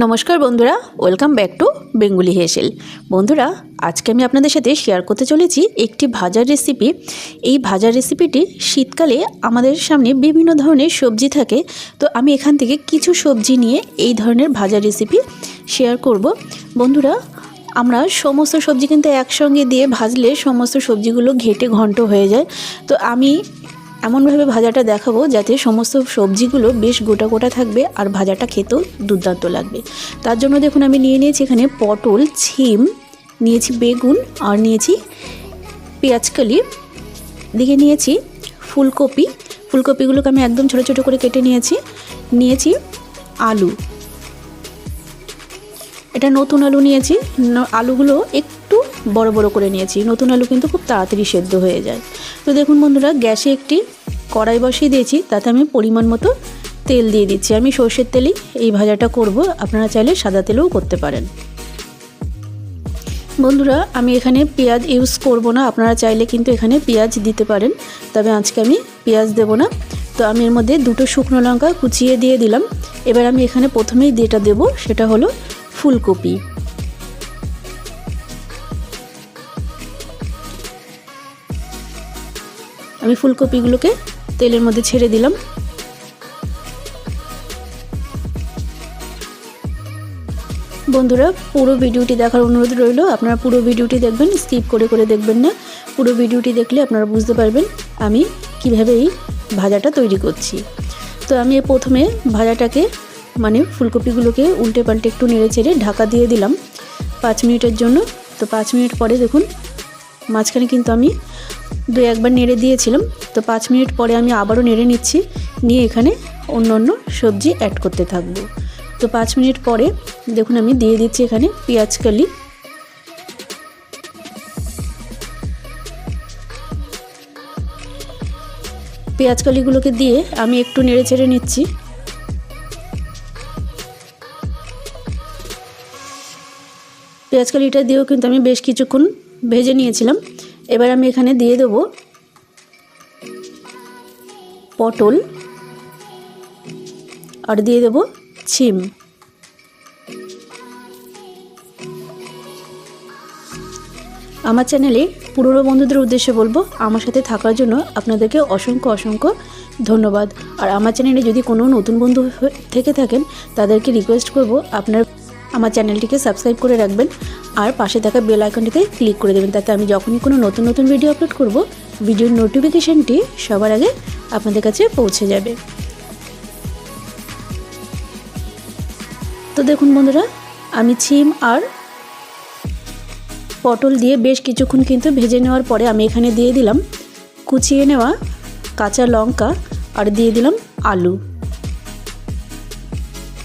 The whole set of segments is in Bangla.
নমস্কার বন্ধুরা ওয়েলকাম ব্যাক টু বেঙ্গুলি হেসেল। বন্ধুরা, আজকে আমি আপনাদের সাথে শেয়ার করতে চলেছি একটি ভাজার রেসিপি এই ভাজার রেসিপিটি শীতকালে আমাদের সামনে বিভিন্ন ধরনের সবজি থাকে। তো আমি এখান থেকে কিছু সবজি নিয়ে এই ধরনের ভাজার রেসিপি শেয়ার করব। বন্ধুরা, আমরা সমস্ত সবজি কিন্তু একসঙ্গে দিয়ে ভাজলে সমস্ত সবজিগুলো ঘেটে ঘন্ট হয়ে যায়। তো আমি এমনভাবে ভাজাটা দেখাবো যাতে সমস্ত সবজিগুলো বেশ গোটা গোটা থাকবে আর ভাজাটা খেতেও দুর্দান্ত লাগবে। তার জন্য দেখুন আমি নিয়ে নিয়েছি এখানে পটল, ছিম, নিয়েছি বেগুন আর নিয়েছি পেঁয়াজকালি। দিকে নিয়েছি ফুলকপি। ফুলকপিগুলোকে আমি একদম ছোটো ছোটো করে কেটে নিয়েছি। নিয়েছি আলু। এটা নতুন আলু নিয়েছি। আলুগুলো একটু বড় বড় করে নিয়েছি। নতুন আলু কিন্তু খুব তাড়াতাড়ি সেদ্ধ হয়ে যায়। তো দেখুন বন্ধুরা, গ্যাসে একটি কড়াই বসিয়ে দিয়েছি, তাতে আমি পরিমাণ মতো তেল দিয়ে দিচ্ছি। আমি সর্ষের তেলেই এই ভাজাটা করব, আপনারা চাইলে সাদা তেলেও করতে পারেন। বন্ধুরা, আমি এখানে পেঁয়াজ ইউজ করব না, আপনারা চাইলে কিন্তু এখানে পেঁয়াজ দিতে পারেন, তবে আজকে আমি পেঁয়াজ দেব না। তো আমি এর মধ্যে দুটো শুকনো লঙ্কা কুচিয়ে দিয়ে দিলাম। এবার আমি এখানে প্রথমেই যেটা দেব, সেটা হলো ফুলকপি। আমি ফুলকপিগুলোকে তেলের মধ্যে ছেড়ে দিলাম। বন্ধুরা, পুরো ভিডিওটি দেখার অনুরোধ রইল। আপনারা পুরো ভিডিওটি দেখবেন, স্কিপ করে করে দেখবেন না। পুরো ভিডিওটি দেখলে আপনারা বুঝতে পারবেন আমি কীভাবে এই ভাজাটা তৈরি করছি। তো আমি প্রথমে ভাজাটাকে মানে ফুলকপিগুলোকে উল্টে পাল্টে একটু নেড়ে চেড়ে ঢাকা দিয়ে দিলাম পাঁচ মিনিটের জন্য। তো পাঁচ মিনিট পরে দেখুন, মাঝখানে কিন্তু আমি দু একবার নেড়ে দিয়েছিলাম। তো পাঁচ মিনিট পরে আমি আবারও নেড়ে নিচ্ছি, নিয়ে এখানে অন্য অন্য সবজি অ্যাড করতে থাকব। তো পাঁচ মিনিট পরে দেখুন আমি দিয়ে দিচ্ছি এখানে পেঁয়াজ কালি। পেঁয়াজ কালিগুলোকে দিয়ে আমি একটু নেড়ে ছেড়ে নিচ্ছি। পেঁয়াজ কালিটা দিয়েও কিন্তু আমি বেশ কিছুক্ষণ ভেজে নিয়েছিলাম। এবার আমি এখানে দিয়ে দেবো পটল আর দিয়ে দেবো ছিম। আমার চ্যানেলে পুরনো বন্ধুদের উদ্দেশ্যে বলব, আমার সাথে থাকার জন্য আপনাদেরকে অসংখ্য অসংখ্য ধন্যবাদ। আর আমার চ্যানেলে যদি কোনো নতুন বন্ধু থেকে থাকেন, তাদেরকে রিকোয়েস্ট করব, আপনার আমার চ্যানেলটিকে সাবস্ক্রাইব করে রাখবেন। আর পাশে থাকা বেল আইকনটিতে ক্লিক করে দেবেন, তাতে আমি যখনই কোনো নতুন নতুন ভিডিও আপলোড করব ভিডিওর নোটিফিকেশনটি সবার আগে আপনাদের কাছে পৌঁছে যাবে। তো দেখুন বন্ধুরা, আমি ছিম আর পটল দিয়ে বেশ কিছুক্ষণ কিন্তু ভেজে নেওয়ার পরে আমি এখানে দিয়ে দিলাম কুচিয়ে নেওয়া কাঁচা লঙ্কা আর দিয়ে দিলাম আলু।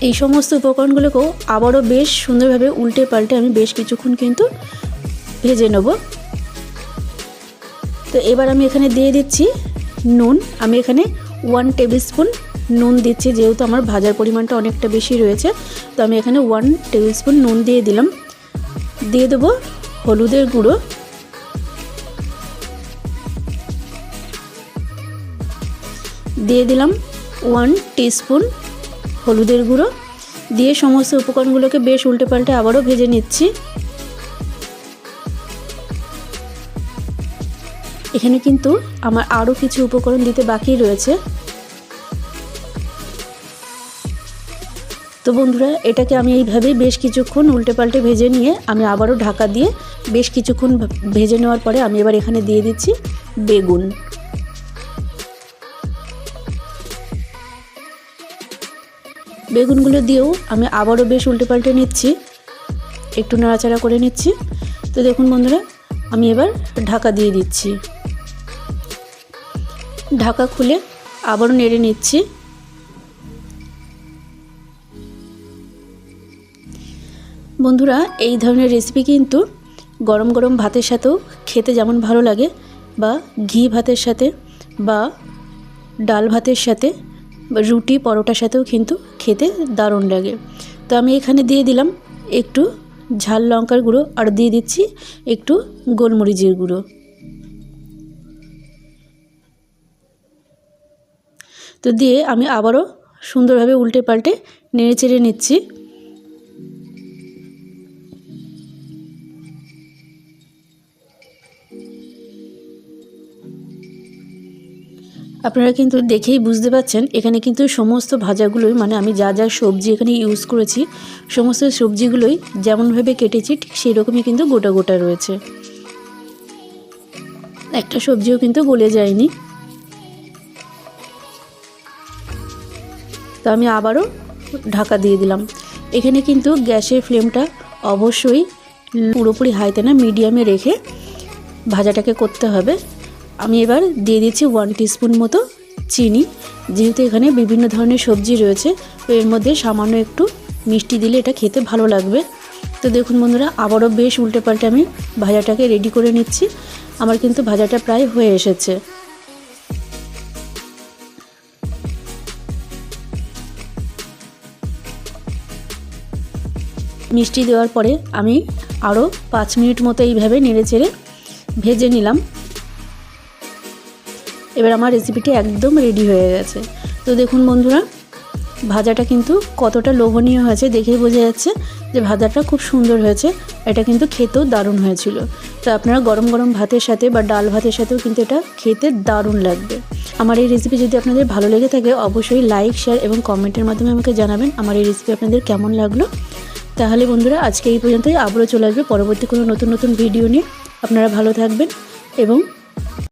এই সমস্ত উপকরণগুলোকেও আবারও বেশ সুন্দরভাবে উল্টে পাল্টে আমি বেশ কিছুক্ষণ কিন্তু ভেজে নেব। তো এবার আমি এখানে দিয়ে দিচ্ছি নুন। আমি এখানে ওয়ান টেবিল স্পুন নুন দিচ্ছি, যেহেতু আমার ভাজার পরিমাণটা অনেকটা বেশি রয়েছে। তো আমি এখানে ওয়ান টেবিল স্পুন নুন দিয়ে দিলাম। দিয়ে দেবো হলুদের গুঁড়ো। দিয়ে দিলাম ওয়ান টিস্পুন হলুদের গুঁড়ো। দিয়ে সমস্ত উপকরণগুলোকে বেশ উল্টে পাল্টে আবারও ভেজে নিচ্ছি। এখানে কিন্তু আমার আরও কিছু উপকরণ দিতে বাকি রয়েছে। তো বন্ধুরা, এটাকে আমি এইভাবেই বেশ কিছুক্ষণ উল্টে পাল্টে ভেজে নিয়ে আমি আবারও ঢাকা দিয়ে বেশ কিছুক্ষণ ভেজে নেওয়ার পরে আমি এবার এখানে দিয়ে দিচ্ছি বেগুন। বেগুনগুলো দিয়েও আমি আবারও বেশ উল্টে পাল্টে নিচ্ছি, একটু নাড়াচাড়া করে নিচ্ছি। তো দেখুন বন্ধুরা, আমি এবার ঢাকা দিয়ে দিচ্ছি। ঢাকা খুলে আবারও নেড়ে নিচ্ছি। বন্ধুরা, এই ধরনের রেসিপি কিন্তু গরম গরম ভাতের সাথেও খেতে যেমন ভালো লাগে, বা ঘি ভাতের সাথে, বা ডাল ভাতের সাথে রুটি পরোটার সাথেও কিন্তু খেতে দারুণ লাগে। তো আমি এখানে দিয়ে দিলাম একটু ঝাল লঙ্কার গুঁড়ো, আর দিয়ে দিচ্ছি একটু গোলমরিচের গুঁড়ো। তো দিয়ে আমি আবারও সুন্দরভাবে উল্টে পাল্টে নেড়ে চেড়ে নিচ্ছি। আপনারা কিন্তু দেখেই বুঝতে পাচ্ছেন, এখানে কিন্তু সমস্ত ভাজাগুলোই মানে আমি যা যা সবজি এখানে ইউজ করেছি, সমস্ত সবজিগুলোই যেমনভাবে কেটেছি, ঠিক সেই রকমই কিন্তু গোটা গোটা রয়েছে। একটা সবজিও কিন্তু গলে যায়নি। তো আমি আবারও ঢাকা দিয়ে দিলাম। এখানে কিন্তু গ্যাসের ফ্লেমটা অবশ্যই পুরোপুরি হাইতে না, মিডিয়ামে রেখে ভাজাটাকে করতে হবে। আমি এবার দিয়ে দিচ্ছি ওয়ান টিস্পুন মতো চিনি। যেহেতু এখানে বিভিন্ন ধরনের সবজি রয়েছে, তো এর মধ্যে সামান্য একটু মিষ্টি দিলে এটা খেতে ভালো লাগবে। তো দেখুন বন্ধুরা, আবারও বেশ উল্টে পাল্টে আমি ভাজাটাকে রেডি করে নিচ্ছি। আমার কিন্তু ভাজাটা প্রায় হয়ে এসেছে। মিষ্টি দেওয়ার পরে আমি আরও পাঁচ মিনিট মতো এইভাবে নেড়ে চেড়ে ভেজে নিলাম। এবার আমার রেসিপিটি একদম রেডি হয়ে গেছে। তো দেখুন বন্ধুরা, ভাজাটা কিন্তু কতটা লোভনীয় হয়েছে দেখেই বোঝা যাচ্ছে যে ভাজাটা খুব সুন্দর হয়েছে, এটা কিন্তু খেতেও দারুণ হয়েছিল। তো আপনারা গরম গরম ভাতের সাথে বা ডাল ভাতের সাথেও কিন্তু এটা খেতে দারুণ লাগবে। আমার এই রেসিপি যদি আপনাদের ভালো লেগে থাকে, অবশ্যই লাইক শেয়ার এবং কমেন্টের মাধ্যমে আমাকে জানাবেন আমার এই রেসিপি আপনাদের কেমন লাগল। তাহলে বন্ধুরা, আজকে এই পর্যন্তই। আবারও চলে আসবে পরবর্তী কোনো নতুন নতুন ভিডিও নিয়ে। আপনারা ভালো থাকবেন এবং